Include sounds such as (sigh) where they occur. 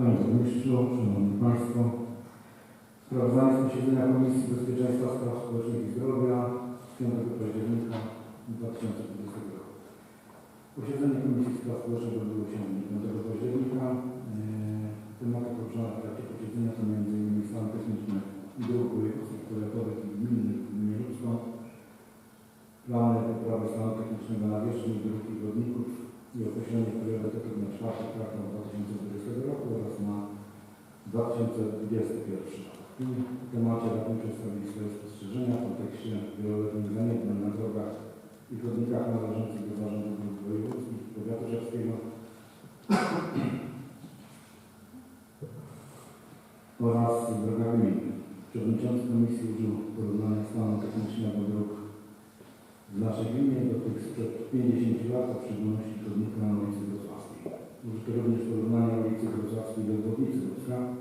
Panie Burmistrzu, Szanowni Państwo, sprawozdanie z posiedzenia Komisji Bezpieczeństwa Spraw Społecznych i Zdrowia z 5 października 2020 roku. Posiedzenie Komisji Spraw Społecznych odbyło się 5 października. Eee, Tematy poruszone w trakcie posiedzenia to m.in. stan techniczny dróg wojewódzkich, powiatowych i gminnych w gminie Ludzko, plany poprawy stanu technicznego nawierzchni dróg i chodników i określenie priorytetów na czwarty kwartał 2020 roku oraz na 2021 rok. W tym temacie radni przedstawili swoje spostrzeżenia w kontekście wieloletnich zaniedbań na drogach i chodnikach należących do zarządu dróg wojewódzkich powiatu czerskiego (clears throat) oraz drogach gminnych. Przewodniczący Komisji użył porównania stanu technicznego dróg w naszej gminie do tych sprzed 50 lat, a w szczególności chodnika na ulicy Wrocławskiej. Użyto również now